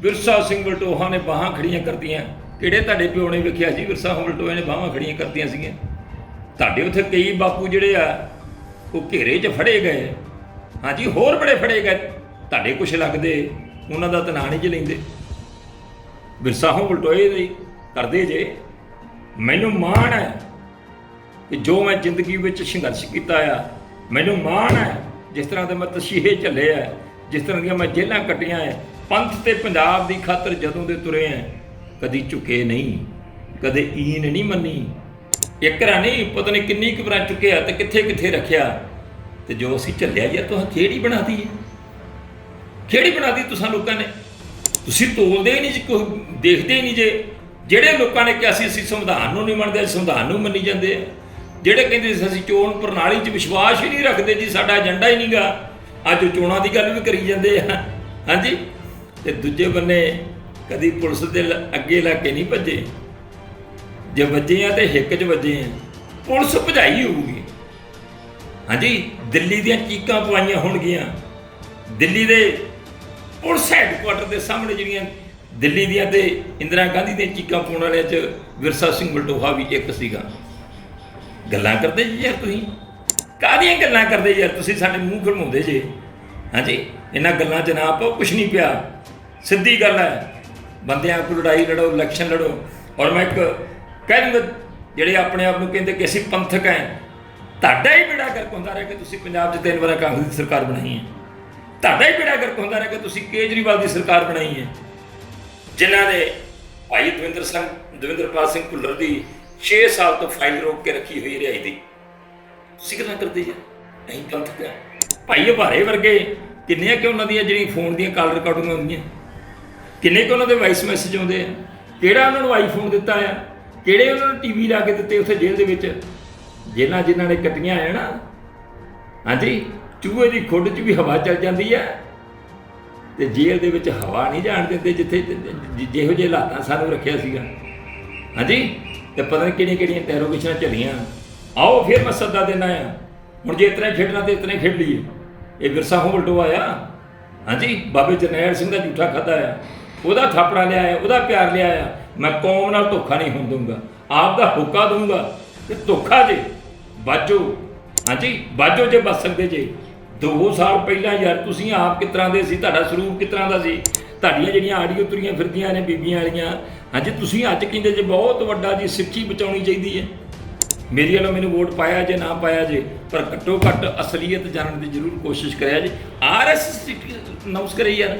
ਵਿਰਸਾ ਸਿੰਘ ਬਲਟੋਹਾ ਨੇ ਬਾਹਾਂ ਖੜੀਆਂ ਕਰਤੀਆਂ। ਕਿਹੜੇ ਤੁਹਾਡੇ ਪਿਓ ਨੇ ਵੇਖਿਆ ਸੀ? ਵਿਰਸਾ ਸਿੰਘ ਨੇ ਬਾਹਾਂ ਖੜੀਆਂ ਕਰਤੀਆਂ ਸੀਗੀਆਂ। ਤੁਹਾਡੇ ਉੱਥੇ ਕਈ ਬਾਪੂ ਜਿਹੜੇ ਆ, ਉਹ ਘੇਰੇ 'ਚ ਫੜੇ ਗਏ। ਹਾਂਜੀ, ਹੋਰ ਬੜੇ ਫੜੇ ਗਏ। ਤੁਹਾਡੇ ਕੁਛ ਲੱਗਦੇ, ਉਹਨਾਂ ਦਾ ਤਾਂ ਨਾਂ ਨਹੀਂ ਚ ਲੈਂਦੇ। ਵਿਰਸਾ ਸਿੰਘ ਬਲਟੋਏ ਦੇ ਕਰਦੇ ਜੇ। ਮੈਨੂੰ ਮਾਣ ਹੈ ਕਿ ਜੋ ਮੈਂ ਜ਼ਿੰਦਗੀ ਵਿੱਚ ਸੰਘਰਸ਼ ਕੀਤਾ ਆ, ਮੈਨੂੰ ਮਾਣ ਹੈ ਜਿਸ ਤਰ੍ਹਾਂ ਦੇ ਮੈਂ ਤਸ਼ੀਹੇ ਝੱਲੇ ਆ, ਜਿਸ ਤਰ੍ਹਾਂ ਦੀਆਂ ਮੈਂ ਜੇਲ੍ਹਾਂ ਕੱਟੀਆਂ ਆ ਪੰਥ ਤੇ ਪੰਜਾਬ ਦੀ ਖਾਤਰ ਜਦੋਂ ਦੇ ਤੁਰੇ ਆ, ਕਦੀ ਝੁਕੇ ਨਹੀਂ, ਕਦੇ ਈਨ ਨਹੀਂ ਮੰਨੀ। ਇੱਕਰਾ ਨਹੀਂ, ਪਤਾ ਨਹੀਂ ਕਿੰਨੀ ਕੁ ਵਾਰ ਚੁੱਕਿਆ ਤੇ ਕਿੱਥੇ ਕਿੱਥੇ ਰੱਖਿਆ? ਤੇ ਜੋ ਅਸੀਂ ਝੱਲਿਆ ਯਾਰ ਤੁਸੀਂ ਕਿਹੜੀ ਬਣਾਤੀ ਹੈ। ਕਿਹੜੀ ਬਣਾਤੀ ਤੁਸੀਂ ਲੋਕਾਂ ਨੇ। ਤੁਸੀਂ ਤੋਲਦੇ ਹੀ ਨਹੀਂ ਜੀ, ਕੋਈ ਦੇਖਦੇ ਹੀ ਨਹੀਂ ਜੇ। ਜਿਹੜੇ ਲੋਕਾਂ ਨੇ ਕਿਹਾ ਸੀ, ਅਸੀਂ ਸੰਵਿਧਾਨ ਨੂੰ ਨਹੀਂ ਮੰਨਦੇ ਸੰਵਿਧਾਨ ਨੂੰ ਮੰਨੀ ਜਾਂਦੇ ਆ। ਜਿਹੜੇ ਕਹਿੰਦੇ ਸੀ, ਅਸੀਂ ਚੋਣ ਪ੍ਰਣਾਲੀ 'ਚ ਵਿਸ਼ਵਾਸ ਹੀ ਨਹੀਂ ਰੱਖਦੇ ਜੀ, ਸਾਡਾ ਏਜੰਡਾ ਹੀ ਨਹੀਂਗਾ ਅੱਜ ਚੋਣਾਂ ਦੀ ਗੱਲ ਵੀ ਕਰੀ ਜਾਂਦੇ ਆ। ਹਾਂਜੀ? ਤੇ ਦੂਜੇ ਬੰਨੇ ਕਦੀ ਪੁਲਿਸ ਦੇ ਲ- ਅੱਗੇ ਲੱਗ ਕੇ ਨਹੀਂ ਭੱਜੇ। ਜੇ ਵੱਜੇ ਆ ਤੇ ਹਿੱਕ 'ਚ ਵੱਜੇ ਆ, ਪੁਲਿਸ ਭਜਾਈ ਹੋਊਗੀ। ਹਾਂਜੀ, ਦਿੱਲੀ ਦੀਆਂ ਚੀਕਾਂ ਪਵਾਈਆਂ ਹੋਣਗੀਆਂ। ਦਿੱਲੀ ਦੇ ਪੁਲਿਸ ਹੈੱਡਕੁਆਟਰ ਦੇ ਸਾਹਮਣੇ ਜਿਹੜੀਆਂ ਦਿੱਲੀ ਦੀਆਂ ਤੇ ਇੰਦਰਾ ਗਾਂਧੀ ਦੀਆਂ ਚੀਕਾਂ ਪਾਉਣ ਵਾਲਿਆਂ 'ਚ ਵਿਰਸਾ ਸਿੰਘ ਬਲਟੋਹਾ ਵੀ ਇੱਕ ਸੀਗਾ। ਗੱਲਾਂ ਕਰਦੇ ਜੀ ਯਾਰ ਤੁਸੀਂ। ਕਾਹਦੀਆਂ ਗੱਲਾਂ ਕਰਦੇ ਯਾਰ? ਤੁਸੀਂ ਸਾਡੇ ਮੂੰਹ ਖਲਮਾਉਂਦੇ ਜੇ। ਹਾਂਜੀ, ਇਹਨਾਂ ਗੱਲਾਂ 'ਚ ਨਾ ਪਾਓ, ਕੁਛ ਨਹੀਂ ਪਿਆ। ਸਿੱਧੀ ਗੱਲ ਹੈ। ਬੰਦਿਆਂ ਕੋਲ ਲੜਾਈ ਲੜੋ ਇਲੈਕਸ਼ਨ ਲੜੋ। ਔਰ ਮੈਂ ਇੱਕ ਕਹਿ ਦੂੰਗਾ ਜਿਹੜੇ ਆਪਣੇ ਆਪ ਨੂੰ ਕਹਿੰਦੇ ਕਿ ਅਸੀਂ ਪੰਥਕ ਹੈ। ਤੁਹਾਡਾ ਹੀ ਬੇੜਾ ਗਰਕ ਹੁੰਦਾ ਰਿਹਾ ਕਿ ਤੁਸੀਂ ਪੰਜਾਬ 'ਚ ਤਿੰਨ ਵਾਰ ਕਾਂਗਰਸ ਦੀ ਸਰਕਾਰ ਬਣਾਈ ਹੈ। ਤੁਹਾਡਾ ਹੀ ਬੇੜਾ ਗਰਕ ਹੁੰਦਾ ਰਿਹਾ ਕਿ ਤੁਸੀਂ ਕੇਜਰੀਵਾਲ ਦੀ ਸਰਕਾਰ ਬਣਾਈ ਹੈ। ਜਿਨ੍ਹਾਂ ਨੇ ਭਾਈ ਦਵਿੰਦਰ ਸਿੰਘ, ਦਵਿੰਦਰਪਾਲ ਸਿੰਘ ਭੁੱਲਰ ਦੀ 6 ਸਾਲ ਤੋਂ ਫਾਈਲ ਰੋਕ ਕੇ ਰੱਖੀ ਹੋਈ ਰਿਹਾਈ ਦੀ। ਤੁਸੀਂ ਕਿਦਾਂ ਕਰਦੇ ਜੀ। ਨਹੀਂ ਪੰਥਕ ਹੈ। ਭਾਈ ਭਾਰੇ ਵਰਗੇ ਕਿੰਨੇ ਕਿ ਉਹਨਾਂ ਦੀਆਂ ਜਿਹੜੀਆਂ ਫੋਨ ਦੀਆਂ ਕਾਲ ਰਿਕਾਰਡਿੰਗਾਂ ਹੁੰਦੀਆਂ। ਕਿੰਨੇ ਕੁ ਉਹਨਾਂ ਦੇ ਵਾਇਸ ਮੈਸੇਜ ਆਉਂਦੇ ਆ? ਕਿਹੜਾ ਉਹਨਾਂ ਨੂੰ ਆਈਫੋਨ ਦਿੱਤਾ ਆ? ਕਿਹੜੇ ਉਹਨਾਂ ਨੂੰ ਟੀਵੀ ਲਾ ਕੇ ਦਿੱਤੇ ਉੱਥੇ ਜੇਲ੍ਹ ਦੇ ਵਿੱਚ? ਜਿਨ੍ਹਾਂ ਜਿਨ੍ਹਾਂ ਨੇ ਕੱਟੀਆਂ ਆ ਨਾ। ਹਾਂਜੀ, ਚੂਹੇ ਦੀ ਖੁੱਡ 'ਚ ਵੀ ਹਵਾ ਚੱਲ ਜਾਂਦੀ ਹੈ ਤੇ ਜੇਲ੍ਹ ਦੇ ਵਿੱਚ ਹਵਾ ਨਹੀਂ ਜਾਣ ਦਿੰਦੇ ਜਿੱਥੇ ਜਿਹੋ ਜਿਹੇ ਹਾਲਾਤਾਂ ਸਾਨੂੰ ਰੱਖਿਆ ਸੀਗਾ। ਹਾਂਜੀ, ਤੇ ਪਤਾ ਨਹੀਂ ਕਿਹੜੀਆਂ ਕਿਹੜੀਆਂ ਟੈਰੋਗੇਸ਼ਨਾਂ ਚੱਲੀਆਂ। ਆਓ ਫਿਰ ਮੈਂ ਸੱਦਾ ਦੇਣਾ ਆ। ਹੁਣ ਜੇ ਇਤਨਾ ਹੀ ਖੇਡਣਾ ਤੇ ਇਤਨਾ ਹੀ ਖੇਡ ਲਈਏ। ਇਹ ਵਿਰਸਾ ਹੋਲਟੋ ਆਇਆ। ਹਾਂਜੀ, ਬਾਬੇ ਜਰਨੈਲ ਸਿੰਘ ਦਾ ਝੂਠਾ ਖਾਦਾ ਆ। ਉਹਦਾ ਥਾਪੜਾ ਲਿਆ ਆ ਉਹਦਾ ਪਿਆਰ ਲਿਆ ਆ ਮੈਂ ਕੌਮ ਨਾਲ ਧੋਖਾ ਨਹੀਂ ਹੋਣ ਦਊਂਗਾ। ਆਪ ਦਾ ਹੁੱਕਾ ਦਊਂਗਾ। ਕਿ ਧੋਖਾ ਜੇ ਬਾਜੋ ਹਾਂਜੀ ਬਾਜੋ ਜੇ ਬਚ ਸਕਦੇ ਜੇ। 2 ਸਾਲ ਪਹਿਲਾਂ ਯਾਰ, ਤੁਸੀਂ ਆਪ ਕਿਸ ਤਰ੍ਹਾਂ ਦੇ ਸੀ? ਤੁਹਾਡਾ ਸਰੂਪ ਕਿਸ ਤਰ੍ਹਾਂ ਦਾ ਸੀ? ਤੁਹਾਡੀਆਂ ਜਿਹੜੀਆਂ ਆਡੀਓ ਤੁਰੀਆਂ ਫਿਰਦੀਆਂ ਨੇ, ਬੀਬੀਆਂ ਵਾਲੀਆਂ। ਹਾਂਜੀ, ਤੁਸੀਂ ਅੱਜ ਕਹਿੰਦੇ ਜੇ ਬਹੁਤ ਵੱਡਾ ਜੀ ਸਿੱਖੀ ਬਚਾਉਣੀ ਚਾਹੀਦੀ ਹੈ। ਮੇਰੀ ਵੱਲੋਂ ਮੈਨੂੰ ਵੋਟ ਪਾਇਆ ਜੇ, ਨਾ ਪਾਇਆ ਜੇ, ਪਰ ਘੱਟੋ ਘੱਟ ਅਸਲੀਅਤ ਜਾਣਨ ਦੀ ਜ਼ਰੂਰ ਕੋਸ਼ਿਸ਼ ਕਰਿਆ ਜੇ। ਆਰਐਸਐਸ ਅਨਾਉਂਸ ਕਰੇ ਯਾਰ।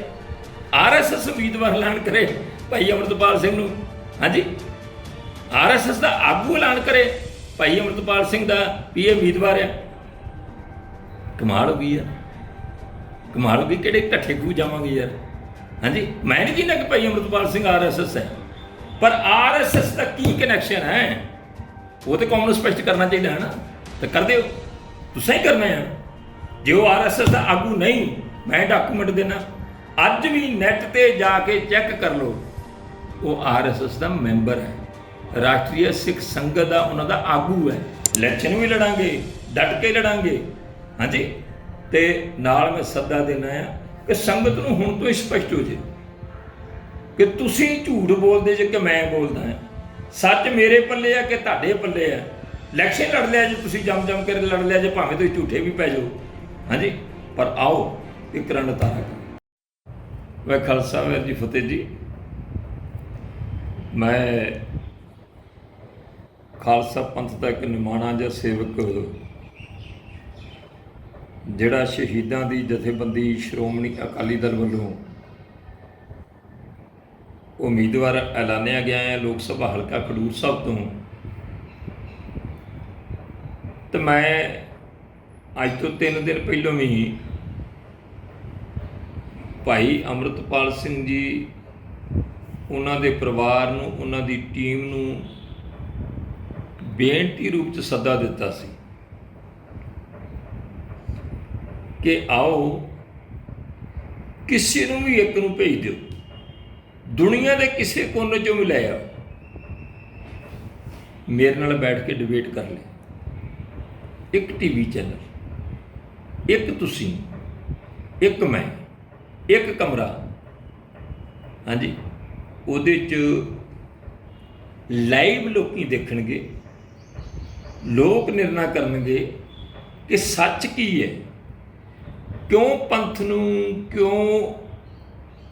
ਆਰਐਸਐਸ ਉਮੀਦਵਾਰ ਐਲਾਨ ਕਰੇ ਭਾਈ ਅਮਰਤਪਾਲ ਸਿੰਘ ਨੂੰ। ਹਾਂਜੀ? ਆਰਐਸਐਸ ਦਾ ਆਗੂ ਐਲਾਨ ਕਰੇ ਭਾਈ ਅਮਰਤਪਾਲ ਸਿੰਘ ਦਾ, ਵੀ ਇਹ ਉਮੀਦਵਾਰ ਆ ਕਮਾਲ ਹੋ ਗਈ ਯਾਰ। ਕਮਾਲ ਹੋ ਗਈ, ਕਿਹੜੇ ਢੱਠੇ ਖੂ ਜਾਵਾਂਗੇ ਯਾਰ। ਹਾਂਜੀ? ਮੈਂ ਨਹੀਂ ਕਹਿੰਦਾ ਕਿ ਭਾਈ ਅਮਰਤਪਾਲ ਸਿੰਘ ਆਰਐਸਐਸ ਹੈ। ਪਰ ਆਰਐਸਐਸ ਦਾ ਕੀ ਕਨੈਕਸ਼ਨ ਹੈ? ਉਹ ਤੇ ਕੌਮ ਨੂੰ ਸਪਸ਼ਟ ਕਰਨਾ ਚਾਹੀਦਾ ਹੈ ਨਾ ਤਾਂ ਕਰ ਦਿਓ। ਤੁਸੀਂ ਕਰਨਾ ਹੈ। ਜੇ ਉਹ ਆਰਐਸਐਸ ਦਾ ਆਗੂ ਨਹੀਂ, ਮੈਂ ਡਾਕੂਮੈਂਟ ਦੇਣਾ। ਅੱਜ ਵੀ ਨੈਟ ਤੇ ਜਾ ਕੇ ਚੈੱਕ ਕਰ ਲਓ। ਉਹ ਆਰਐਸਐਸ ਦਾ ਮੈਂਬਰ ਹੈ। ਰਾਸ਼ਟਰੀ ਸਿੱਖ ਸੰਗਤ ਦਾ ਉਹਨਾਂ ਦਾ ਆਗੂ ਹੈ। ਇਲੈਕਸ਼ਨ ਵੀ ਲੜਾਂਗੇ, ਡਟ ਕੇ ਲੜਾਂਗੇ। ਹਾਂਜੀ। ਤੇ ਨਾਲ ਮੈਂ ਸੱਦਾ ਦੇਣਾ ਆ ਕਿ ਸੰਗਤ ਨੂੰ ਹੁਣ ਤੋਂ ਹੀ ਸਪਸ਼ਟ ਹੋ ਜੇ ਕਿ ਤੁਸੀਂ ਝੂਠ ਬੋਲਦੇ ਜੇ ਕਿ ਮੈਂ ਬੋਲਦਾ ਹਾਂ ਸੱਚ ਮੇਰੇ ਪੱਲੇ ਆ ਕਿ ਤੁਹਾਡੇ ਪੱਲੇ ਆ? ਇਲੈਕਸ਼ਨ ਲੜ ਲਿਆ ਜੇ ਤੁਸੀਂ, ਜੰਮ ਜੰਮ ਕੇ ਲੜ ਲਿਆ ਜੇ, ਭਾਵੇਂ ਤੁਸੀਂ ਝੂਠੇ ਵੀ ਪੈ ਜਾਓ। ਹਾਂਜੀ। ਪਰ ਆਓ, ਇੱਕ ਰਣ ਤਾਰਾ ਮੈਂ ਖਾਲਸਾ ਵਾਹਿਗੁਰੂ ਜੀ ਫਤਿਹ ਜੀ। ਮੈਂ ਖਾਲਸਾ ਪੰਥ ਦਾ ਇੱਕ ਨਿਮਾਣਾ ਜਾਂ ਸੇਵਕ, ਜਿਹੜਾ ਸ਼ਹੀਦਾਂ ਦੀ ਜਥੇਬੰਦੀ ਸ਼੍ਰੋਮਣੀ ਅਕਾਲੀ ਦਲ ਵੱਲੋਂ ਉਮੀਦਵਾਰ ਐਲਾਨਿਆ ਗਿਆ ਹੈ ਲੋਕ ਸਭਾ ਹਲਕਾ ਖਡੂਰ ਸਾਹਿਬ ਤੋਂ। ਤੇ ਮੈਂ ਅੱਜ ਤੋਂ 3 ਦਿਨ ਪਹਿਲਾਂ ਵੀ ਭਾਈ ਅਮਰਤਪਾਲ ਸਿੰਘ ਜੀ, ਉਹਨਾਂ ਦੇ ਪਰਿਵਾਰ ਨੂੰ, ਉਹਨਾਂ ਦੀ ਟੀਮ ਨੂੰ ਬੇਨਤੀ ਰੂਪ ਚ ਸੱਦਾ ਦਿੱਤਾ ਸੀ ਕਿ ਆਓ ਕਿਸੇ ਨੂੰ ਵੀ ਇੱਕ ਨੂੰ ਭੇਜ ਦਿਓ। ਦੁਨੀਆ ਦੇ ਕਿਸੇ ਕੋਨੇ ਚੋਂ ਵੀ ਲੈ ਆਓ। ਮੇਰੇ ਨਾਲ ਬੈਠ ਕੇ ਡਿਬੇਟ ਕਰ ਲੈ ਇੱਕ ਟੀਵੀ ਚੈਨਲ ਇੱਕ ਤੁਸੀਂ, ਇੱਕ ਮੈਂ। ਇੱਕ ਕਮਰਾ। ਹਾਂਜੀ। ਉਹਦੇ ਚ ਲਾਈਵ ਲੋਕੀ ਦੇਖਣਗੇ, ਲੋਕ ਨਿਰਣਾ ਕਰਨਗੇ ਕਿ ਸੱਚ ਕੀ ਹੈ। ਕਿਉਂ ਪੰਥ ਨੂੰ, ਕਿਉਂ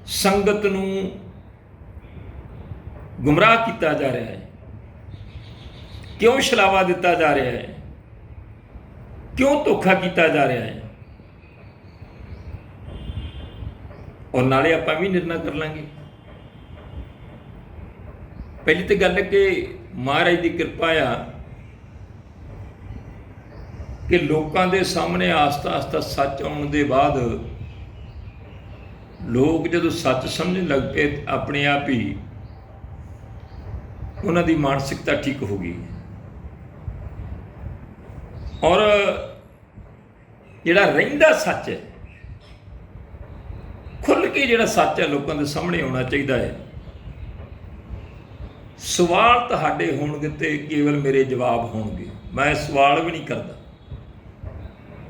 ਸੰਗਤ ਨੂੰ ਗੁੰਮਰਾਹ ਕੀਤਾ ਜਾ ਰਿਹਾ ਹੈ? ਕਿਉਂ ਛਲਾਵਾ ਦਿੱਤਾ ਜਾ ਰਿਹਾ ਹੈ? ਕਿਉਂ ਧੋਖਾ ਕੀਤਾ ਜਾ ਰਿਹਾ ਹੈ? ਔਰ ਨਾਲੇ ਆਪਾਂ ਵੀ ਨਿਰਣਾ ਕਰ ਲਾਂਗੇ। ਪਹਿਲੀ ਤੇ ਗੱਲ ਕਿ ਮਹਾਰਾਜ ਦੀ ਕਿਰਪਾ ਆ ਕਿ ਲੋਕਾਂ ਦੇ ਸਾਹਮਣੇ ਆਸਤਾ ਆਸਤਾ ਸੱਚ ਆਉਣ ਦੇ ਬਾਅਦ ਲੋਕ ਜਦੋਂ ਸੱਚ ਸਮਝਣ ਲੱਗ ਪਏ ਆਪਣੇ ਆਪ ਹੀ ਉਹਨਾਂ ਦੀ ਮਾਨਸਿਕਤਾ ਠੀਕ ਹੋ ਗਈ। ਔਰ ਜਿਹੜਾ ਰਹਿੰਦਾ ਸੱਚ ਹੈ ਕੇ ਜਿਹੜਾ ਸੱਚ ਹੈ ਲੋਕਾਂ ਦੇ ਸਾਹਮਣੇ ਆਉਣਾ ਚਾਹੀਦਾ ਹੈ? ਸਵਾਲ ਤੁਹਾਡੇ ਹੋਣਗੇ ਤੇ ਕੇਵਲ ਮੇਰੇ ਜਵਾਬ ਹੋਣਗੇ। ਮੈਂ ਸਵਾਲ ਵੀ ਨਹੀਂ ਕਰਦਾ।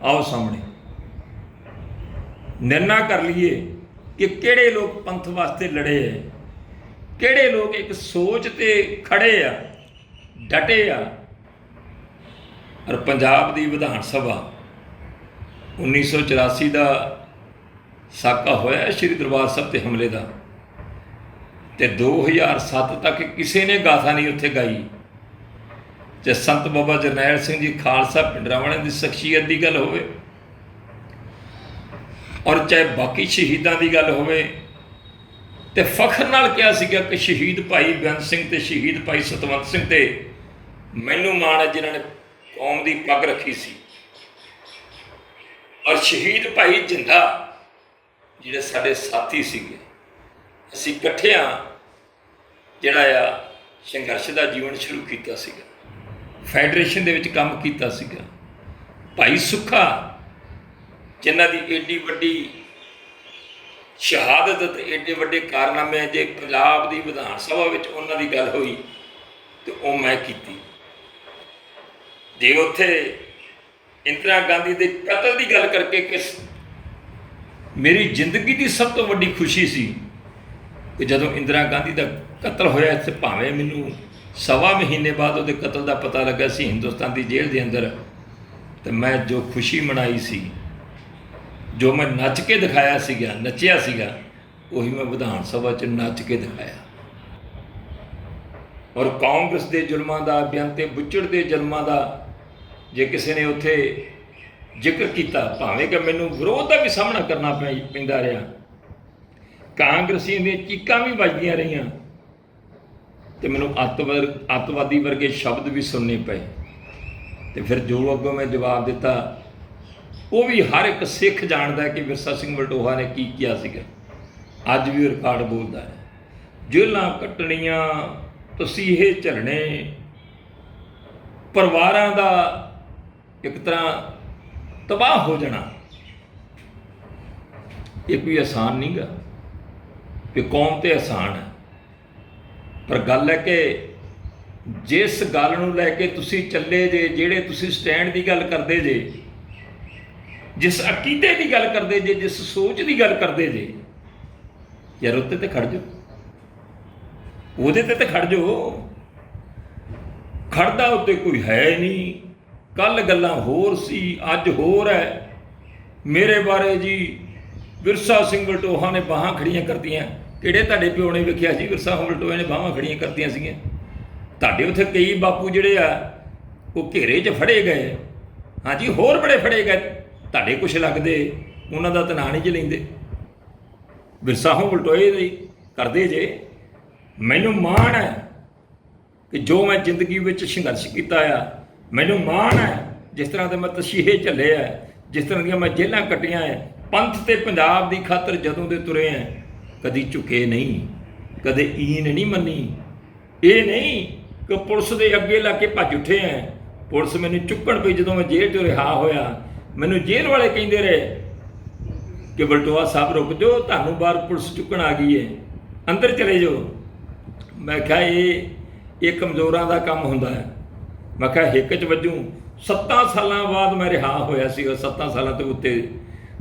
ਆਓ ਸਾਹਮਣੇ। ਨਿਰਣਾ ਕਰ ਲਈਏ ਕਿ ਕਿਹੜੇ ਲੋਕ ਪੰਥ ਵਾਸਤੇ ਲੜੇ ਹੈ ਕਿਹੜੇ ਲੋਕ ਇੱਕ ਸੋਚ ਤੇ ਖੜੇ ਆ, ਡਟੇ ਆ? ਔਰ ਪੰਜਾਬ ਦੀ ਵਿਧਾਨ ਸਭਾ 1984 ਦਾ ਸਾਕਾ ਹੋਇਆ ਸ਼੍ਰੀ ਦਰਬਾਰ ਸਾਹਿਬ ਤੇ ਹਮਲੇ ਦਾ। ਤੇ 2007 ਤੱਕ ਕਿਸੇ ਨੇ ਗਾਥਾ ਨਹੀਂ ਉੱਥੇ ਗਾਈ। ਤੇ ਸੰਤ ਬਾਬਾ ਜਰਨੈਲ ਸਿੰਘ ਜੀ ਖਾਲਸਾ ਪਿੰਡਰਾਵਾਲੇ ਦੀ ਸ਼ਖਸੀਅਤ ਦੀ ਗੱਲ ਹੋਵੇ ਔਰ ਚਾਹੇ ਬਾਕੀ ਸ਼ਹੀਦਾਂ ਦੀ ਗੱਲ ਹੋਵੇ, ਤੇ ਫਖਰ ਨਾਲ ਕਿਹਾ ਸੀਗਾ ਕਿ ਸ਼ਹੀਦ ਭਾਈ ਬੇਅੰਤ ਸਿੰਘ ਤੇ ਸ਼ਹੀਦ ਭਾਈ ਸਤਵੰਤ ਸਿੰਘ ਤੇ ਮੈਨੂੰ ਮਾਣ ਹੈ ਜਿਨ੍ਹਾਂ ਨੇ ਕੌਮ ਦੀ ਪੱਗ ਰੱਖੀ ਸੀ। ਔਰ ਸ਼ਹੀਦ ਭਾਈ ਜਿੰਦਾ ਜਿਹੜੇ ਸਾਡੇ ਸਾਥੀ ਸੀਗੇ। ਅਸੀਂ ਇਕੱਠਿਆਂ ਜਿਹੜਾ ਆ ਸੰਘਰਸ਼ ਦਾ ਜੀਵਨ ਸ਼ੁਰੂ ਕੀਤਾ ਸੀਗਾ। ਫੈਡਰੇਸ਼ਨ ਦੇ ਵਿੱਚ ਕੰਮ ਕੀਤਾ ਸੀਗਾ। ਭਾਈ ਸੁੱਖਾ, ਜਿਨ੍ਹਾਂ ਦੀ ਏਡੀ ਵੱਡੀ ਸ਼ਹਾਦਤ ਤੇ ਏਡੇ ਵੱਡੇ ਕਾਰਨਾਮੇ ਜੇ ਪੰਜਾਬ ਦੀ ਵਿਧਾਨ ਸਭਾ ਵਿੱਚ ਉਹਨਾਂ ਦੀ ਗੱਲ ਹੋਈ, ਤੇ ਉਹ ਮੈਂ ਕੀਤੀ। ਜੇ ਉੱਥੇ ਇੰਦਰਾ ਗਾਂਧੀ ਦੇ ਕਤਲ ਦੀ ਗੱਲ ਕਰਕੇ ਕਿਸ ਮੇਰੀ ਜ਼ਿੰਦਗੀ ਦੀ ਸਭ ਤੋਂ ਵੱਡੀ ਖੁਸ਼ੀ ਸੀ ਕਿ ਜਦੋਂ ਇੰਦਰਾ ਗਾਂਧੀ ਦਾ ਕਤਲ ਹੋਇਆ ਇੱਥੇ, ਭਾਵੇਂ ਮੈਨੂੰ ਸਵਾ ਮਹੀਨੇ ਬਾਅਦ ਉਹਦੇ ਕਤਲ ਦਾ ਪਤਾ ਲੱਗਾ ਸੀ ਹਿੰਦੁਸਤਾਨ ਦੀ ਜੇਲ੍ਹ ਦੇ ਅੰਦਰ, ਤੇ ਮੈਂ ਜੋ ਖੁਸ਼ੀ ਮਨਾਈ ਸੀ, ਜੋ ਮੈਂ ਨੱਚ ਕੇ ਦਿਖਾਇਆ ਸੀਗਾ, ਨੱਚਿਆ ਸੀਗਾ, ਉਹੀ ਮੈਂ ਵਿਧਾਨ ਸਭਾ 'ਚ ਨੱਚ ਕੇ ਦਿਖਾਇਆ। ਔਰ ਕਾਂਗਰਸ ਦੇ ਜ਼ੁਲਮਾਂ ਦਾ ਬੇਅੰਤੇ ਬੁੱਚੜ ਦੇ ਜ਼ੁਲਮਾਂ ਦਾ, ਜੇ ਕਿਸੇ ਨੇ ਉੱਥੇ ਜ਼ਿਕਰ ਕੀਤਾ, ਭਾਵੇਂ ਕਿ ਮੈਨੂੰ ਵਿਰੋਧ ਦਾ ਵੀ ਸਾਹਮਣਾ ਕਰਨਾ ਪੈ- ਪੈਂਦਾ ਰਿਹਾ। ਕਾਂਗਰਸੀਆਂ ਦੀਆਂ ਚੀਕਾਂ ਵੀ ਵੱਜਦੀਆਂ ਰਹੀਆਂ ਤੇ ਮੈਨੂੰ ਅੱਤਵਾਦ, ਅੱਤਵਾਦੀ ਵਰਗੇ ਸ਼ਬਦ ਵੀ ਸੁਣਨੇ ਪਏ। ਤੇ ਫਿਰ ਜੋ ਅੱਗੋਂ ਮੈਂ ਜਵਾਬ ਦਿੱਤਾ, ਉਹ ਵੀ ਹਰ ਇੱਕ ਸਿੱਖ ਜਾਣਦਾ ਕਿ ਵਿਰਸਾ ਸਿੰਘ ਵਲਟੋਹਾ ਨੇ ਕੀ ਕੀਤਾ ਸੀਗਾ। ਅੱਜ ਵੀ ਉਹ ਰਿਕਾਰਡ ਬੋਲਦਾ ਹੈ। ਜੇਲਾਂ ਕੱਟਣੀਆਂ ਤਸੀਹੇ ਝੱਲਣੇ ਪਰਿਵਾਰਾਂ ਦਾ ਇੱਕ ਤਰ੍ਹਾਂ ਤਬਾਹ ਹੋ ਜਾਣਾ। ਇਹ ਕੋਈ ਆਸਾਨ ਨਹੀਂਗਾ ਕਿ ਕੌਮ ਤੇ ਆਸਾਨ ਹੈ। ਪਰ ਗੱਲ ਹੈ ਕਿ ਜਿਸ ਗੱਲ ਨੂੰ ਲੈ ਕੇ ਤੁਸੀਂ ਚੱਲੇ ਜੇ, ਜਿਹੜੇ ਤੁਸੀਂ ਸਟੈਂਡ ਦੀ ਗੱਲ ਕਰਦੇ ਜੇ, ਜਿਸ ਅਕੀਦੇ ਦੀ ਗੱਲ ਕਰਦੇ ਜੇ, ਜਿਸ ਸੋਚ ਦੀ ਗੱਲ ਕਰਦੇ ਜੇ, ਯਾਰ ਉੱਤੇ ਤੇ ਖੜ ਜਾਓ। ਉਹਦੇ ਤੇ ਤੇ ਖੜ ਜਾਓ। ਖੜਦਾ ਉੱਤੇ ਕੋਈ ਹੈ ਨਹੀਂ। ਕੱਲ ਗੱਲਾਂ ਹੋਰ ਸੀ, ਅੱਜ ਹੋਰ ਹੈ। ਮੇਰੇ ਬਾਰੇ ਜੀ ਵਿਰਸਾ ਸਿੰਘ ਬਲਟੋਹਾ ਨੇ ਬਾਹਾਂ ਖੜੀਆਂ ਕਰਤੀਆਂ। ਕਿਹੜੇ ਤੁਹਾਡੇ ਪਿਓ ਨੇ ਵੇਖਿਆ ਸੀ ਵਿਰਸਾ ਵਲਟੋਹਾ ਨੇ ਬਾਹਾਂ ਖੜੀਆਂ ਕਰਤੀਆਂ ਸੀਗੀਆਂ? ਤੁਹਾਡੇ ਉੱਥੇ ਕਈ ਬਾਪੂ ਜਿਹੜੇ ਆ, ਉਹ ਘੇਰੇ 'ਚ ਫੜੇ ਗਏ। ਹਾਂਜੀ, ਹੋਰ ਬੜੇ ਫੜੇ ਗਏ। ਤੁਹਾਡੇ ਕੁਛ ਲੱਗਦੇ, ਉਹਨਾਂ ਦਾ ਤਾਂ ਨਾਂ ਨਹੀਂ ਜ ਲੈਂਦੇ। ਵਿਰਸਾ ਹੋ ਵਲਟੋਏ ਦੇ ਕਰਦੇ ਜੇ। ਮੈਨੂੰ ਮਾਣ ਹੈ ਕਿ ਜੋ ਮੈਂ ਜ਼ਿੰਦਗੀ ਵਿੱਚ ਸੰਘਰਸ਼ ਕੀਤਾ ਆ ਮੈਨੂੰ ਮਾਣ ਹੈ ਜਿਸ ਤਰ੍ਹਾਂ ਦੇ ਮੈਂ ਤਸ਼ੀਹੇ ਝੱਲੇ ਆ ਜਿਸ ਤਰ੍ਹਾਂ ਦੀਆਂ ਮੈਂ ਜੇਲਾਂ ਕੱਟੀਆਂ ਐ ਪੰਥ ਤੇ ਪੰਜਾਬ ਦੀ ਖਾਤਰ ਜਦੋਂ ਦੇ ਤੁਰੇ ਐ ਕਦੀ ਝੁਕੇ ਨਹੀਂ, ਕਦੇ ਈਨ ਨਹੀਂ ਮੰਨੀ। ਇਹ ਨਹੀਂ ਕਿ ਪੁਲਿਸ ਦੇ ਅੱਗੇ ਲਾ ਕੇ ਭੱਜ ਉੱਠੇ ਐ ਪੁਲਿਸ ਮੈਨੂੰ ਚੁੱਕਣ ਪਈ ਜਦੋਂ ਮੈਂ ਜੇਲ੍ਹ ਤੋਂ ਰਿਹਾ ਹੋਇਆ। ਮੈਨੂੰ ਜੇਲ੍ਹ ਵਾਲੇ ਕਹਿੰਦੇ ਰਹੇ ਕਿ ਬਲਟੋਆ ਸਾਹਿਬ ਰੁਕ ਜਾਓ, ਤੁਹਾਨੂੰ ਬਾਹਰ ਪੁਲਿਸ ਚੁੱਕਣ ਆ ਗਈ ਹੈ। ਅੰਦਰ ਚਲੇ ਜਾਓ। ਮੈਂ ਕਿਹਾ, ਇਹ ਇਹ ਕਮਜ਼ੋਰਾਂ ਦਾ ਕੰਮ ਹੁੰਦਾ ਹੈ। ਮੈਂ ਕਿਹਾ ਹਿੱਕ ਚ ਵੱਜੂ। 7 ਸਾਲਾਂ ਬਾਅਦ ਮੈਂ ਰਿਹਾ ਹੋਇਆ ਸੀਗਾ 7 ਸਾਲਾਂ ਤੋਂ ਉੱਤੇ,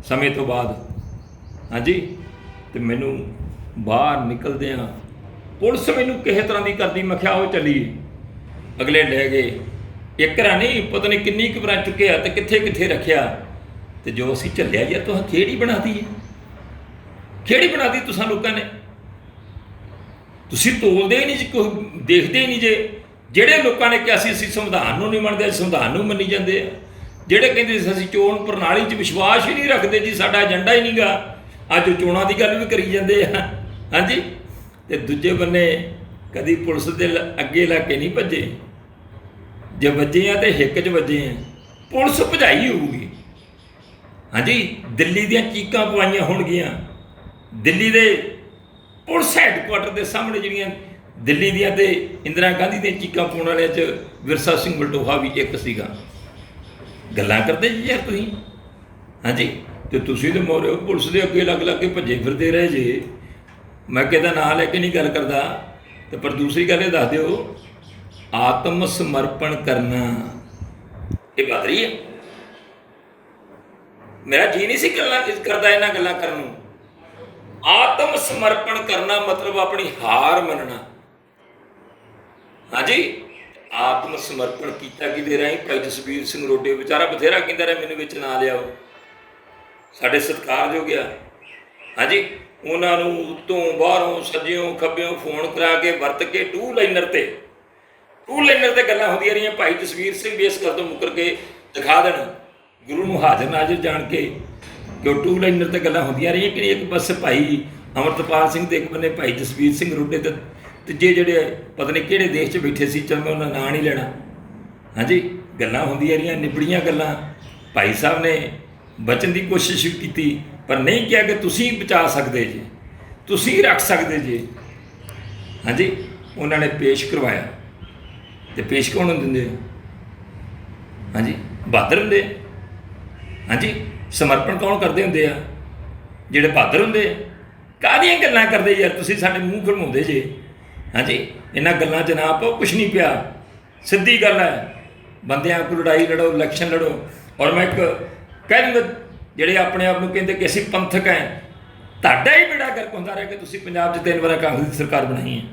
ਸਮੇਂ ਤੋਂ ਬਾਅਦ। ਹਾਂਜੀ? ਤੇ ਮੈਨੂੰ ਬਾਹਰ ਨਿਕਲਦਿਆਂ ਪੁਲਿਸ ਮੈਨੂੰ ਕਿਸੇ ਤਰ੍ਹਾਂ ਦੀ ਕਰਦੀ, ਮੈਂ ਕਿਹਾ ਉਹ ਚਲੀ ਅਗਲੇ ਲੈ ਗਏ। ਇੱਕ ਰਾਂ ਨਹੀਂ, ਪਤਾ ਨਹੀਂ ਕਿੰਨੀ ਕੁ ਵਾਰ ਚੁੱਕਿਆ ਤੇ ਕਿੱਥੇ ਕਿੱਥੇ ਰੱਖਿਆ। ਤੇ ਜੋ ਅਸੀਂ ਚੱਲਿਆ ਯਾਰ ਤੁਹਾਂ ਕਿਹੜੀ ਬਣਾਤੀ ਹੈ। ਕਿਹੜੀ ਬਣਾਤੀ ਤੁਸੀਂ ਲੋਕਾਂ ਨੇ। ਤੁਸੀਂ ਤੋਲਦੇ ਨਹੀਂ ਜੀ, ਕੋਈ ਦੇਖਦੇ ਹੀ ਨਹੀਂ ਜੇ। ਜਿਹੜੇ ਲੋਕਾਂ ਨੇ ਕਿਹਾ ਸੀ, ਅਸੀਂ ਸੰਵਿਧਾਨ ਨੂੰ ਨਹੀਂ ਮੰਨਦੇ ਸੰਵਿਧਾਨ ਨੂੰ ਮੰਨੀ ਜਾਂਦੇ ਆ। ਜਿਹੜੇ ਕਹਿੰਦੇ ਸੀ, ਅਸੀਂ ਚੋਣ ਪ੍ਰਣਾਲੀ 'ਚ ਵਿਸ਼ਵਾਸ ਹੀ ਨਹੀਂ ਰੱਖਦੇ ਜੀ, ਸਾਡਾ ਏਜੰਡਾ ਹੀ ਨਹੀਂਗਾ। ਅੱਜ ਉਹ ਚੋਣਾਂ ਦੀ ਗੱਲ ਵੀ ਕਰੀ ਜਾਂਦੇ ਆ। ਹਾਂਜੀ? ਤੇ ਦੂਜੇ ਬੰਨੇ ਕਦੀ ਪੁਲਿਸ ਦੇ ਲ- ਅੱਗੇ ਲਾ ਕੇ ਨਹੀਂ ਭੱਜੇ। ਜੇ ਵੱਜੇ ਆ ਤੇ ਹਿੱਕ 'ਚ ਵੱਜੇ ਆ। ਪੁਲਿਸ ਭਜਾਈ ਹੋਊਗੀ। ਹਾਂਜੀ? ਦਿੱਲੀ ਦੀਆਂ ਚੀਕਾਂ ਪਵਾਈਆਂ ਹੋਣਗੀਆਂ। ਦਿੱਲੀ ਦੇ ਪੁਲਿਸ ਹੈੱਡਕੁਆਟਰ ਦੇ ਸਾਹਮਣੇ ਜਿਹੜੀਆਂ ਦਿੱਲੀ ਦੀਆਂ ਤੇ ਇੰਦਰਾ ਗਾਂਧੀ ਦੀਆਂ ਚੀਕਾਂ ਪਾਉਣ ਵਾਲਿਆਂ 'ਚ ਵਿਰਸਾ ਸਿੰਘ ਬਲਟੋਹਾ ਵੀ ਇੱਕ ਸੀਗਾ। ਗੱਲਾਂ ਕਰਦੇ ਜੀ ਯਾਰ ਤੁਸੀਂ? ਹਾਂਜੀ, ਤੇ ਤੁਸੀਂ ਤੇ ਮੋਰੇ ਪੁਲਿਸ ਦੇ ਅੱਗੇ ਲੱਗ ਲੱਗ ਕੇ ਭੱਜੇ ਫਿਰਦੇ ਰਹੇ ਜੇ। ਮੈਂ ਕਿਹਦਾ ਨਾਂ ਲੈ ਕੇ ਨਹੀਂ ਗੱਲ ਕਰਦਾ, ਤੇ ਪਰ ਦੂਸਰੀ ਗੱਲ ਇਹ ਦੱਸ ਦਿਓ, ਆਤਮ ਸਮਰਪਣ ਕਰਨਾ ਇਹ ਬਾਦਰੀ ਹੈ। ਮੇਰਾ ਜੀ ਨਹੀਂ ਸੀ ਗੱਲਾਂ ਇਸ ਕਰਦਾ ਇਹਨਾਂ ਗੱਲਾਂ ਕਰਨ ਨੂੰ। ਆਤਮ ਸਮਰਪਣ ਕਰਨਾ ਮਤਲਬ ਆਪਣੀ ਹਾਰ ਮੰਨਣਾ। ਹਾਂਜੀ। ਆਤਮ ਸਮਰਪਣ ਕੀਤਾ ਕਿਦੇ ਰਾਹੀਂ? ਭਾਈ ਜਸਵੀਰ ਸਿੰਘ ਰੋਡੇ, ਵਿਚਾਰਾ ਬਥੇਰਾ ਕਹਿੰਦਾ ਰਿਹਾ, ਮੈਨੂੰ ਵਿੱਚ ਨਾ ਲਿਆਓ। ਸਾਡੇ ਸਤਿਕਾਰ ਸਤਿਕਾਰਯੋਗ ਗਿਆ ਹਾਂਜੀ। ਉਹਨਾਂ ਨੂੰ ਉੱਤੋਂ ਬਾਹਰੋਂ ਸੱਜਿਓਂ ਖੱਬਿਓਂ ਫੋਨ ਕਰਾ ਕੇ ਵਰਤ ਕੇ ਟੂ ਲਾਈਨਰ ਤੇ ਟੂ ਲਾਈਨਰ ਤੇ ਗੱਲਾਂ ਹੁੰਦੀਆਂ ਰਹੀਆਂ। ਭਾਈ ਜਸਵੀਰ ਸਿੰਘ ਵੀ ਇਸ ਗੱਲ ਤੋਂ ਮੁੱਕਰ ਕੇ ਦਿਖਾ ਦੇਣ। ਗੁਰੂ ਨੂੰ ਹਾਜ਼ਰ ਨਾਜ਼ਰ ਜਾਣ ਕੇ ਕਿ ਉਹ ਟੂ ਲਾਈਨਰ ਤੇ ਗੱਲਾਂ ਹੁੰਦੀਆਂ ਰਹੀਆਂ? ਕਿ ਇੱਕ ਪਾਸੇ ਭਾਈ ਅਮਰਤਪਾਲ ਸਿੰਘ ਤੇ ਇੱਕ ਬੰਨੇ ਭਾਈ ਜਸਵੀਰ ਸਿੰਘ ਰੋਡੇ ਤੇ ਤੀਜੇ ਜਿਹੜੇ ਪਤਾ ਨਹੀਂ ਕਿਹੜੇ ਦੇਸ਼ 'ਚ ਬੈਠੇ ਸੀ, ਚਲ ਮੈਂ ਉਹਨਾਂ ਦਾ ਨਾਂ ਨਹੀਂ ਲੈਣਾ। ਹਾਂਜੀ, ਗੱਲਾਂ ਹੁੰਦੀਆਂ ਰਹੀਆਂ, ਨਿਬੜੀਆਂ ਗੱਲਾਂ। ਭਾਈ ਸਾਹਿਬ ਨੇ ਬਚਨ ਦੀ ਕੋਸ਼ਿਸ਼ ਵੀ ਕੀਤੀ, ਪਰ ਨਹੀਂ ਕਿਹਾ ਕਿ ਤੁਸੀਂ ਬਚਾ ਸਕਦੇ ਜੀ, ਤੁਸੀਂ ਰੱਖ ਸਕਦੇ ਜੀ। ਹਾਂਜੀ, ਉਹਨਾਂ ਨੇ ਪੇਸ਼ ਕਰਵਾਇਆ। ਤੇ ਪੇਸ਼ ਕੌਣ ਨੂੰ ਦਿੰਦੇ ਆ? ਹਾਂਜੀ, ਬਹਾਦਰ ਹੁੰਦੇ। ਹਾਂਜੀ, ਸਮਰਪਣ ਕੌਣ ਕਰਦੇ ਹੁੰਦੇ ਆ? ਜਿਹੜੇ ਬਹਾਦਰ ਹੁੰਦੇ ਕਾਹਦੀਆਂ ਗੱਲਾਂ ਕਰਦੇ ਯਾਰ, ਤੁਸੀਂ ਸਾਡੇ ਮੂੰਹ ਖੜਮਾਉਂਦੇ ਜੇ। ਹਾਂਜੀ, ਇਹਨਾਂ ਗੱਲਾਂ 'ਚ ਨਾ ਪਾਓ ਕੁਛ ਨਹੀਂ ਪਿਆ। ਸਿੱਧੀ ਗੱਲ ਹੈ, ਬੰਦਿਆਂ ਕੋਲ ਲੜਾਈ ਲੜੋ ਇਲੈਕਸ਼ਨ ਲੜੋ। ਔਰ ਮੈਂ ਇੱਕ ਕਹਿ ਦੂੰਗਾ ਜਿਹੜੇ ਆਪਣੇ ਆਪ ਨੂੰ ਕਹਿੰਦੇ ਕਿ ਅਸੀਂ ਪੰਥਕ ਹੈ, ਤੁਹਾਡਾ ਹੀ ਬੇੜਾ ਗਰਕ ਹੁੰਦਾ ਰਿਹਾ ਕਿ ਤੁਸੀਂ ਪੰਜਾਬ 'ਚ ਤਿੰਨ ਵਾਰ ਕਾਂਗਰਸ ਦੀ ਸਰਕਾਰ ਬਣਾਈ ਹੈ।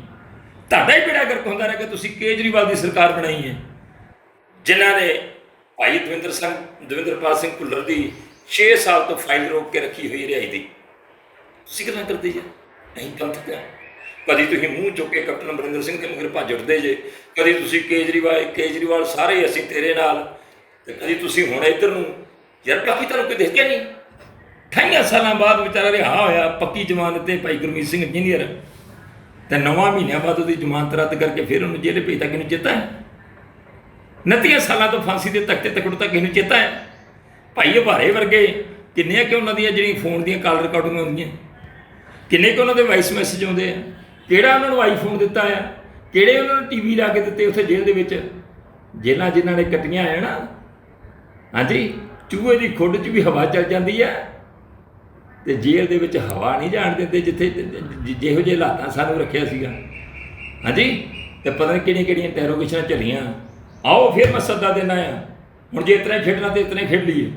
ਤੁਹਾਡਾ ਹੀ ਬੇੜਾ ਗਰਕ ਹੁੰਦਾ ਰਿਹਾ ਕਿ ਤੁਸੀਂ ਕੇਜਰੀਵਾਲ ਦੀ ਸਰਕਾਰ ਬਣਾਈ ਹੈ। ਜਿਨ੍ਹਾਂ ਨੇ ਭਾਈ ਦਵਿੰਦਰ ਸਿੰਘ, ਦਵਿੰਦਰਪਾਲ ਸਿੰਘ ਭੁੱਲਰ ਦੀ 6 ਸਾਲ ਤੋਂ ਫਾਈਲ ਰੋਕ ਕੇ ਰੱਖੀ ਹੋਈ ਰਿਹਾਈ ਦੀ। ਤੁਸੀਂ ਗੱਲਾਂ ਕਰਦੇ ਜੀ ਨਹੀਂ ਪੰਥਕ ਹੈ। ਕਦੀ ਤੁਸੀਂ ਮੂੰਹ ਚੁੱਕ ਕੇ ਕੈਪਟਨ ਅਮਰਿੰਦਰ ਸਿੰਘ ਦੇ ਮਗਰ ਭੱਜ ਉੱਠਦੇ ਜੇ, ਕਦੀ ਤੁਸੀਂ ਕੇਜਰੀਵਾਲ ਕੇਜਰੀਵਾਲ ਸਾਰੇ ਅਸੀਂ ਤੇਰੇ ਨਾਲ, ਤੇ ਕਦੀ ਤੁਸੀਂ ਹੁਣ ਇੱਧਰ ਨੂੰ, ਯਾਰ ਕਾਫੀ ਤੁਹਾਨੂੰ ਕੋਈ ਦਿਖਿਆ ਨਹੀਂ? ਅਠਾਈਆਂ ਸਾਲਾਂ ਬਾਅਦ ਵਿਚਾਰਾ ਰਿਹਾ ਹੋਇਆ, ਪੱਕੀ ਜ਼ਮਾਨਤ ਤੇ ਭਾਈ ਗੁਰਮੀਤ ਸਿੰਘ ਇੰਜੀਨੀਅਰ ਤੇ ਨਵਾਂ ਮਹੀਨਿਆਂ ਬਾਅਦ ਉਹਦੀ ਜ਼ਮਾਨਤ ਰੱਦ ਕਰਕੇ ਫਿਰ ਉਹਨੂੰ ਜੇਲ੍ਹ ਭੇਜਤਾ, ਕਿਹਨੂੰ ਚੇਤਾ ਹੈ? ਨਤੀਆਂ ਸਾਲਾਂ ਤੋਂ ਫਾਂਸੀ ਦੇ ਤਖਤੇ ਤੱਕੜ ਤੱਕ ਇਹਨੂੰ ਚੇਤਾ ਹੈ? ਭਾਈ ਭਾਰੇ ਵਰਗੇ ਕਿੰਨੇ ਆ ਕਿ ਉਹਨਾਂ ਦੀਆਂ ਜਿਹੜੀਆਂ ਫੋਨ ਦੀਆਂ ਕਾਲ ਰਿਕਾਰਡਿੰਗ ਹੁੰਦੀਆਂ? ਕਿੰਨੇ ਕਿ ਉਹਨਾਂ ਦੇ ਵਾਇਸ ਮੈਸੇਜ ਆਉਂਦੇ ਆ? ਕਿਹੜਾ ਉਹਨਾਂ ਨੂੰ ਆਈਫੋਨ ਦਿੱਤਾ ਆ? ਕਿਹੜੇ ਉਹਨਾਂ ਨੂੰ ਟੀਵੀ ਲਾ ਕੇ ਦਿੱਤੇ ਉੱਥੇ ਜੇਲ੍ਹ ਦੇ ਵਿੱਚ? ਜੇਲ੍ਹਾਂ ਜਿਨ੍ਹਾਂ ਨੇ ਕੱਟੀਆਂ ਆ ਨਾ। ਹਾਂਜੀ, ਚੂਹੇ ਦੀ ਖੁੱਡ 'ਚ ਵੀ ਹਵਾ ਚੱਲ ਜਾਂਦੀ ਹੈ ਤੇ ਜੇਲ੍ਹ ਦੇ ਵਿੱਚ ਹਵਾ ਨਹੀਂ ਜਾਣ ਦਿੰਦੇ ਜਿੱਥੇ ਜਿਹੋ ਜਿਹੇ ਹਾਲਾਤਾਂ ਸਾਨੂੰ ਰੱਖਿਆ ਸੀਗਾ। ਹਾਂਜੀ, ਤੇ ਪਤਾ ਨਹੀਂ ਕਿਹੜੀਆਂ ਕਿਹੜੀਆਂ ਇੰਟਰੋਗੇਸ਼ਨਾਂ ਚੱਲੀਆਂ। ਆਓ ਫਿਰ ਮੈਂ ਸੱਦਾ ਦੇਣਾ ਆ। ਹੁਣ ਜੇ ਇਤਨਾ ਖੇਡਣਾ ਤੇ ਇਤਨੇ ਖੇਡ ਲਈਏ।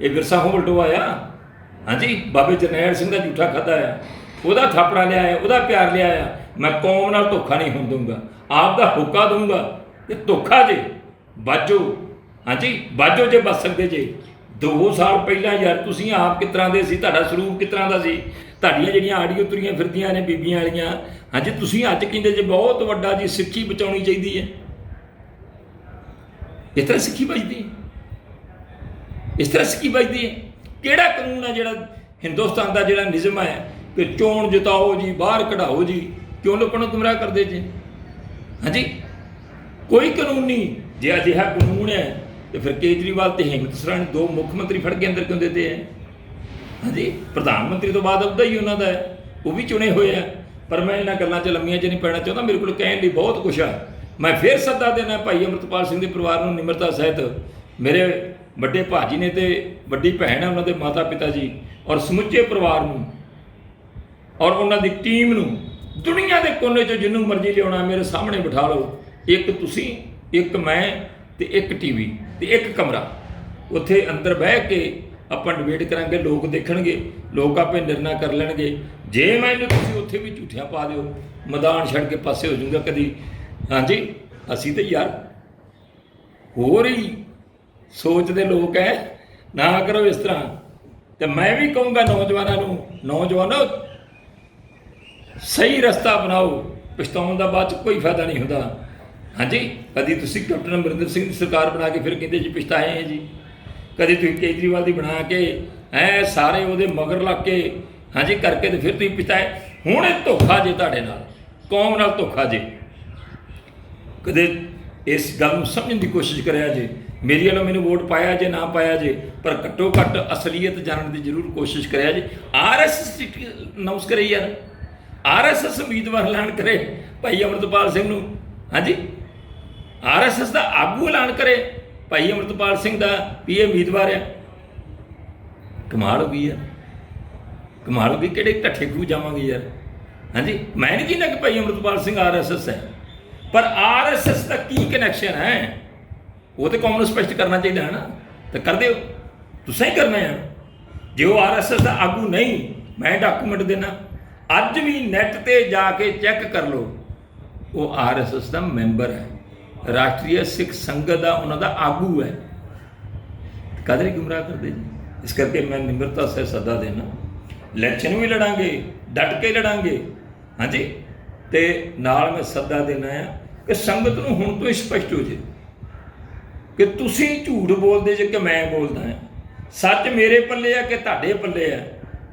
ਇਹ ਵਿਰਸਾ ਹੋਲਡੋ ਆਇਆ। ਹਾਂਜੀ, ਬਾਬੇ ਜਰਨੈਲ ਸਿੰਘ ਦਾ ਝੂਠਾ ਖਾਦਾ ਆ। ਉਹਦਾ ਥਾਪੜਾ ਲਿਆ ਆ ਉਹਦਾ ਪਿਆਰ ਲਿਆ ਆ ਮੈਂ ਕੌਮ ਨਾਲ ਧੋਖਾ ਨਹੀਂ ਹੋਣ ਦਊਂਗਾ। ਆਪ ਦਾ ਹੁੱਕਾ ਦਊਂਗਾ। ਤੇ ਧੋਖਾ ਜੇ ਬਾਜੋ ਹਾਂਜੀ ਬਾਜੋ ਜੇ ਬਚ ਸਕਦੇ ਜੇ। 2 ਸਾਲ ਪਹਿਲਾਂ ਯਾਰ, ਤੁਸੀਂ ਆਪ ਕਿਸ ਤਰ੍ਹਾਂ ਦੇ ਸੀ? ਤੁਹਾਡਾ ਸਰੂਪ ਕਿਸ ਤਰ੍ਹਾਂ ਦਾ ਸੀ? ਤੁਹਾਡੀਆਂ ਜਿਹੜੀਆਂ ਆਡੀਓ ਤੁਰੀਆਂ ਫਿਰਦੀਆਂ ਨੇ ਬੀਬੀਆਂ ਵਾਲੀਆਂ, ਹਾਂਜੀ, ਤੁਸੀਂ ਅੱਜ ਕਹਿੰਦੇ ਜੇ ਬਹੁਤ ਵੱਡਾ ਜੀ, ਸਿੱਖੀ ਬਚਾਉਣੀ ਚਾਹੀਦੀ ਹੈ। ਇਸ ਤਰ੍ਹਾਂ ਸਿੱਖੀ ਬਚਦੀ ਹੈ। ਇਸ ਤਰ੍ਹਾਂ ਸਿੱਖੀ ਬਚਦੀ ਹੈ। ਕਿਹੜਾ ਕਾਨੂੰਨ ਹੈ ਜਿਹੜਾ ਹਿੰਦੁਸਤਾਨ ਦਾ ਜਿਹੜਾ ਨਿਯਮ ਹੈ? ਕਿ ਚੋਣ ਜਿਤਾਓ ਜੀ, ਬਾਹਰ ਕਢਾਓ ਜੀ। ਕਿਉਂ ਲੋਕਾਂ ਨੂੰ ਗੁੰਮਰਾਹ ਕਰਦੇ ਜੀ? ਹਾਂਜੀ। ਕੋਈ ਕਾਨੂੰਨ ਨਹੀਂ। ਜੇ ਅਜਿਹਾ ਕਾਨੂੰਨ ਹੈ, ਤੇ ਫਿਰ ਕੇਜਰੀਵਾਲ ਤੇ ਹਿੰਮਤ ਸਰਾਣੀ ਦੋ ਮੁੱਖ ਮੰਤਰੀ ਫੜ ਕੇ ਅੰਦਰ ਕਿਉਂ ਦਿੱਤੇ ਹੈ? ਹਾਂਜੀ, ਪ੍ਰਧਾਨ ਮੰਤਰੀ ਤੋਂ ਬਾਅਦ ਉਹਦਾ ਹੀ ਉਹਨਾਂ ਦਾ ਹੈ। ਉਹ ਵੀ ਚੁਣੇ ਹੋਏ ਆ। ਪਰ ਮੈਂ ਇਹਨਾਂ ਗੱਲਾਂ 'ਚ ਲੰਮੀਆਂ 'ਚ ਨਹੀਂ ਪੈਣਾ ਚਾਹੁੰਦਾ। ਮੇਰੇ ਕੋਲ ਕਹਿਣ ਲਈ ਬਹੁਤ ਕੁਝ ਆ। ਮੈਂ ਫੇਰ ਸੱਦਾ ਦੇਣਾ ਭਾਈ ਅਮਰਤਪਾਲ ਸਿੰਘ ਦੇ ਪਰਿਵਾਰ ਨੂੰ ਨਿਮਰਤਾ ਸਹਿਤ। ਮੇਰੇ ਵੱਡੇ ਭਾਜੀ ਨੇ ਤੇ ਵੱਡੀ ਭੈਣ ਹੈ ਉਹਨਾਂ ਦੇ ਮਾਤਾ ਪਿਤਾ ਜੀ ਔਰ ਸਮੁੱਚੇ ਪਰਿਵਾਰ ਨੂੰ। ਔਰ ਉਹਨਾਂ ਦੀ ਟੀਮ ਨੂੰ ਦੁਨੀਆ ਦੇ ਕੋਨੇ 'ਚ ਜਿੰਨੂੰ ਮਰਜ਼ੀ ਲਿਆਉਣਾ ਮੇਰੇ ਸਾਹਮਣੇ ਬਿਠਾ ਲਓ। ਇੱਕ ਤੁਸੀਂ, ਇੱਕ ਮੈਂ ਤੇ ਇੱਕ ਟੀਵੀ ਤੇ ਇੱਕ ਕਮਰਾ। ਉੱਥੇ ਅੰਦਰ ਬਹਿ ਕੇ ਆਪਾਂ ਡਿਬੇਟ ਕਰਾਂਗੇ, ਲੋਕ ਦੇਖਣਗੇ, ਲੋਕ ਆਪੇ ਨਿਰਣਾ ਕਰ ਲੈਣਗੇ। ਜੇ ਮੈਨੂੰ ਤੁਸੀਂ ਉੱਥੇ ਵੀ ਝੂਠਿਆਂ ਪਾ ਦਿਓ, ਮੈਦਾਨ ਛੱਡ ਕੇ ਪਾਸੇ ਹੋ ਜਾਊਗਾ ਕਦੀ। ਹਾਂਜੀ, ਅਸੀਂ ਤੇ ਯਾਰ ਹੋਰ ਹੀ ਸੋਚ ਦੇ ਲੋਕ ਐ। ਨਾ ਕਰੋ ਇਸ ਤਰ੍ਹਾਂ। ਤੇ ਮੈਂ ਵੀ ਕਹੂੰਗਾ ਨੌਜਵਾਨਾਂ ਨੂੰ, ਨੌਜਵਾਨੋ ਸਹੀ ਰਸਤਾ ਬਣਾਓ ਪਛਤਾਉਣ ਦਾ ਬਾਅਦ ਚ ਕੋਈ ਫਾਇਦਾ ਨਹੀਂ ਹੁੰਦਾ। ਹਾਂਜੀ, ਕਦੀ ਤੁਸੀਂ ਕੈਪਟਨ ਅਮਰਿੰਦਰ ਸਿੰਘ ਦੀ ਸਰਕਾਰ ਬਣਾ ਕੇ ਫਿਰ ਕਹਿੰਦੇ ਜੀ ਪਛਤਾਏ ਹੈ ਜੀ। ਕਦੀ ਤੁਸੀਂ ਕੇਜਰੀਵਾਲ ਦੀ ਬਣਾ ਕੇ, ਐ ਸਾਰੇ ਉਹਦੇ ਮਗਰ ਲੱਗ ਕੇ, ਹਾਂਜੀ, ਕਰਕੇ ਤੇ ਫਿਰ ਤੁਸੀਂ ਪਛਤਾਏ। ਹੁਣ ਇਹ ਧੋਖਾ ਜੇ ਤੁਹਾਡੇ ਨਾਲ, ਕੌਮ ਨਾਲ ਧੋਖਾ ਜੇ। ਕਦੇ ਇਸ ਗੱਲ ਨੂੰ ਸਮਝਣ ਦੀ ਕੋਸ਼ਿਸ਼ ਕਰਿਆ ਜੇ। ਮੇਰੀ ਵੱਲੋਂ ਮੈਨੂੰ ਵੋਟ ਪਾਇਆ ਜੇ, ਨਾ ਪਾਇਆ ਜੇ, ਪਰ ਘੱਟੋ ਘੱਟ ਅਸਲੀਅਤ ਜਾਣਨ ਦੀ ਜ਼ਰੂਰ ਕੋਸ਼ਿਸ਼ ਕਰਿਆ ਜੇ। ਆਰਐਸਐਸ ਅਨਾਉਂਸ ਕਰੇ ਯਾਰ ਆਰਐਸਐਸ ਉਮੀਦਵਾਰ ਐਲਾਨ ਕਰੇ ਭਾਈ ਅਮਰਤਪਾਲ ਸਿੰਘ ਨੂੰ। ਹਾਂਜੀ? ਆਰਐਸਐਸ ਦਾ ਆਗੂ ਐਲਾਨ ਕਰੇ ਭਾਈ ਅਮਰਤਪਾਲ ਸਿੰਘ ਦਾ, ਵੀ ਇਹ ਉਮੀਦਵਾਰ ਆ। ਕਮਾਲ ਹੋ ਗਈ ਯਾਰ। ਕਮਾਲ ਹੋ ਗਈ, ਕਿਹੜੇ ਢੱਠੇ ਖੂ ਜਾਵਾਂਗੇ ਯਾਰ। ਹਾਂਜੀ? ਮੈਂ ਨਹੀਂ ਕਹਿੰਦਾ ਕਿ ਭਾਈ ਅਮਰਤਪਾਲ ਸਿੰਘ ਆਰਐਸਐਸ ਹੈ। ਪਰ ਆਰਐਸਐਸ ਦਾ ਕੀ ਕਨੈਕਸ਼ਨ ਹੈ? ਉਹ ਤੇ ਕੌਮ ਨੂੰ ਸਪਸ਼ਟ ਕਰਨਾ ਚਾਹੀਦਾ ਹੈ ਨਾ। ਤਾਂ ਕਰ ਦਿਓ। ਤੁਸੀਂ ਹੀ ਕਰਨਾ ਹੈ। ਜੇ ਉਹ ਆਰਐਸਐਸ ਦਾ ਆਗੂ ਨਹੀਂ, ਮੈਂ ਡਾਕੂਮੈਂਟ ਦੇਣਾ। ਅੱਜ ਵੀ ਨੈਟ ਤੇ ਜਾ ਕੇ ਚੈੱਕ ਕਰ ਲਓ। ਉਹ ਆਰਐਸਐਸ ਦਾ ਮੈਂਬਰ ਹੈ। ਰਾਸ਼ਟਰੀ ਸਿੱਖ ਸੰਗਤ ਦਾ ਉਹਨਾਂ ਦਾ ਆਗੂ ਹੈ। ਕਦਰੀ ਗੁੰਮਰਾਹ ਕਰਦੇ ਜੀ? ਇਸ ਕਰਕੇ ਮੈਂ ਨਿਮਰਤਾ ਸੇ ਸੱਦਾ ਦੇਣਾ ਇਲੈਕਸ਼ਨ ਵੀ ਲੜਾਂਗੇ, ਡਟ ਕੇ ਲੜਾਂਗੇ। ਹਾਂਜੀ? ਤੇ ਨਾਲ ਮੈਂ ਸੱਦਾ ਦੇਣਾ ਹੈ ਕਿ ਸੰਗਤ ਨੂੰ ਹੁਣ ਤੋਂ ਹੀ ਸਪਸ਼ਟ ਹੋ ਜੇ ਕਿ ਤੁਸੀਂ ਝੂਠ ਬੋਲਦੇ ਜੇ ਕਿ ਮੈਂ ਬੋਲਦਾ ਹਾਂ ਸੱਚ ਮੇਰੇ ਪੱਲੇ ਆ ਕਿ ਤੁਹਾਡੇ ਪੱਲੇ ਆ?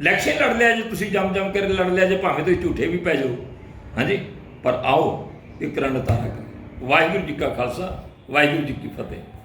ਇਲੈਕਸ਼ਨ ਲੜ ਲਿਆ ਜੇ, ਤੁਸੀਂ ਜੰਮ ਜੰਮ ਕੇ ਲੜ ਲਿਆ ਜੇ, ਭਾਵੇਂ ਤੁਸੀਂ ਝੂਠੇ ਵੀ ਪੈ ਜਾਓ। ਹਾਂਜੀ? ਪਰ ਆਓ ਇਕਰਨ ਤਾਰਾ ਕਰ ਵਾਹਿਗੁਰੂ ਜੀ ਕਾ ਖਾਲਸਾ, ਵਾਹਿਗੁਰੂ ਜੀ ਕੀ ਫਤਿਹ।